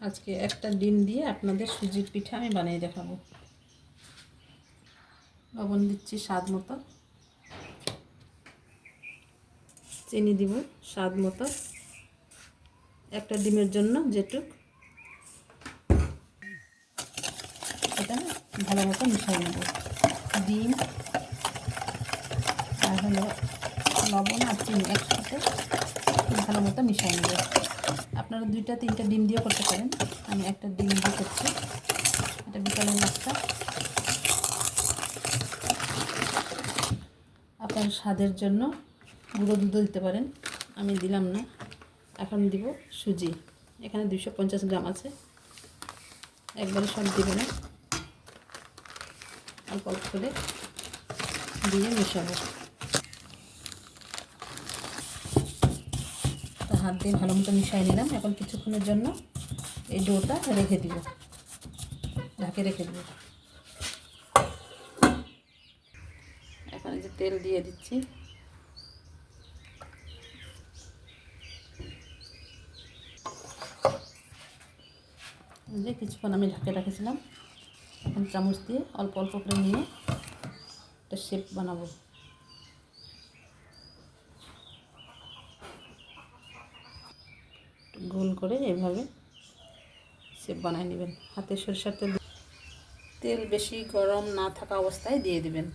আজকে একটা ডিম দিয়ে আপনাদের সুজির পিঠা আমি বানিয়ে দেখাবো। লবণ দিচ্ছি স্বাদ মতো। চিনি দিব স্বাদ মতো। একটা ডিমের জন্য যেটুক। এটা ভালো মতো মিশিয়ে নেব। ডিম আর হলো লবণ আর চিনি একসাথে ভালো মতো মিশিয়ে নেব। আপনারা দুইটা, তিনটা ডিম দিয়েও করতে পারেন। আমি একটা ডিম দিয়ে করছি এটা বিকালের নাস্তা। আপনার স্বাদের জন্য গুঁড়ো দুধও দিতে পারেন। আমি দিলাম না। এখন দিব সুজি। এখানে দুশো পঞ্চাশ গ্রাম আছে। একবারে সব দিবে না। অল্প অল্প করে দিয়ে মেশাবো। হাত দিয়ে ভালো মতো মিশিয়ে নিলাম। এখন কিছুক্ষণের জন্য এই ডোটা রেখে দিব। ঢাকে রেখে দিব। এখন যে তেল দিয়ে দিচ্ছি। যে কিছুক্ষণ আমি ঢাকে রেখেছিলাম। এখন চামচ দিয়ে অল্প অল্প করে নিয়ে একটা শেপ বানাবো। গোল করে এভাবে সেপ বানায় নেবেন। হাতে সরিষার তেল তেল বেশি গরম না থাকা অবস্থায় দিয়ে দিবেন।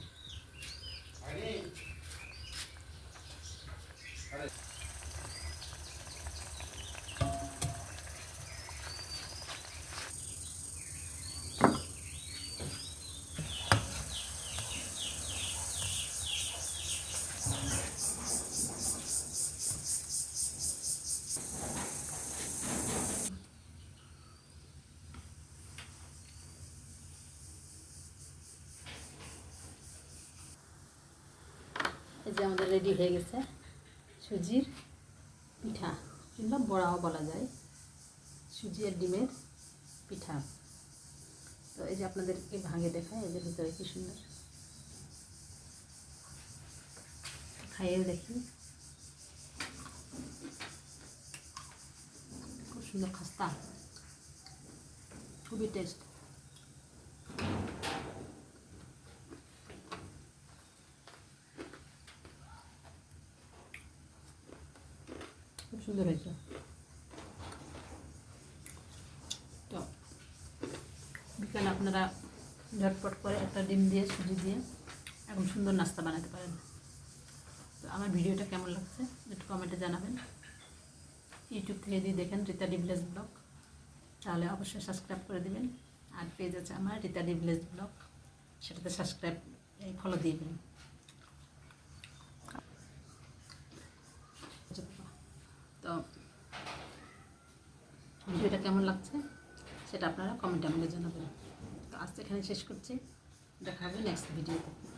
এই যে আমাদের রেডি হয়ে গেছে। সুজির পিঠা, কিংবা বড়াও বলা যায়। সুজি আর ডিমের পিঠা। তো এই যে আপনাদেরকে ভাঙে দেখায় যে ভিতরে কি সুন্দর। খাইয়ে দেখি। খুব সুন্দর খাস্তা। খুবই টেস্ট সুন্দর হয়েছে। তো, বিকালে আপনারা ঝটপট করে একটা ডিম দিয়ে, সুজি দিয়ে এখন সুন্দর নাস্তা বানাতে পারেন। তো আমার ভিডিওটা কেমন লাগছে একটু কমেন্টে জানাবেন। ইউটিউব থেকে যদি দেখেন রীতা ডিভিলেজ ব্লগ তাহলে অবশ্যই সাবস্ক্রাইব করে দিবেন। আর পেজ আছে আমার রীতা ডিভিলেজ ব্লগ সেটাতে সাবস্ক্রাইব ফলো দিয়ে দেবেন তো ভিডিওটা কেমন লাগছে সেটা আপনারা কমেন্টে আমাকে জানাবেন। তো আজকে এখানে শেষ করছি। দেখা হবে নেক্সট ভিডিওতে